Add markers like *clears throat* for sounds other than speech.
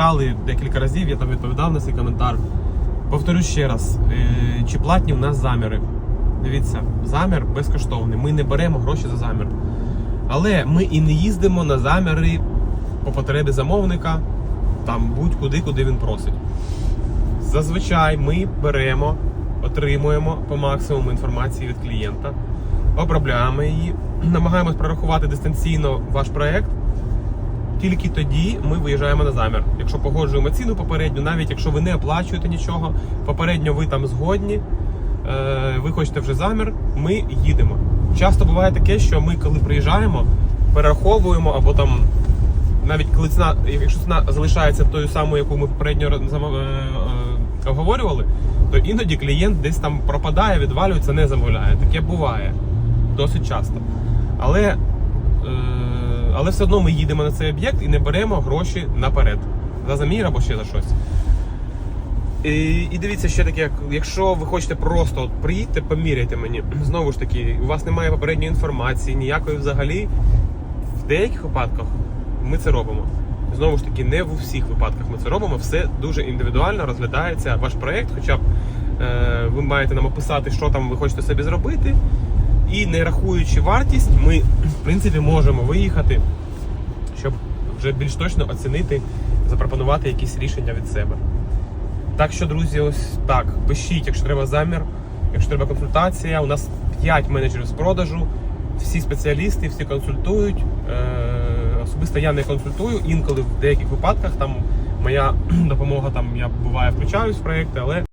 питали декілька разів, я там відповідав на цей коментар. Повторю ще раз: е, чи платні в нас заміри? Дивіться, замір безкоштовний. Ми не беремо гроші за замір. Але ми і не їздимо на заміри по потребі замовника, там будь-куди, куди він просить. Зазвичай ми беремо, отримуємо по максимуму інформації від клієнта, обробляємо її, намагаємось прорахувати дистанційно ваш проект. Тільки тоді ми виїжджаємо на замір. Якщо погоджуємо ціну попередню, навіть якщо ви не оплачуєте нічого, попередньо ви там згодні, е, ви хочете вже замір, ми їдемо. Часто буває таке, що ми, коли приїжджаємо, перераховуємо або там навіть коли ціна, якщо ціна залишається тою самою, яку ми попередньо е, е, обговорювали, то іноді клієнт десь там пропадає, відвалюється, не замовляє. Таке буває досить часто. Але, е, але все одно ми їдемо на цей об'єкт і не беремо гроші наперед за замір або ще за щось. І, і дивіться ще таке, як- якщо ви хочете просто от приїдьте, поміряйте мені. *clears throat* Знову ж таки, у вас немає попередньої інформації, ніякої взагалі. В деяких випадках ми це робимо. Знову ж таки, не в усіх випадках ми це робимо. Все дуже індивідуально розглядається ваш проєкт, хоча б е, ви маєте нам описати, що там ви хочете собі зробити. І не рахуючи вартість, ми в принципі можемо виїхати, щоб вже більш точно оцінити, запропонувати якісь рішення від себе. Так що, друзі, ось так. Пишіть, якщо треба замір, якщо треба консультація. У нас 5 менеджерів з продажу, всі спеціалісти, всі консультують. Е, особисто я не консультую, інколи в деяких випадках там моя *clears throat* допомога там я буває включаюсь в проекти, але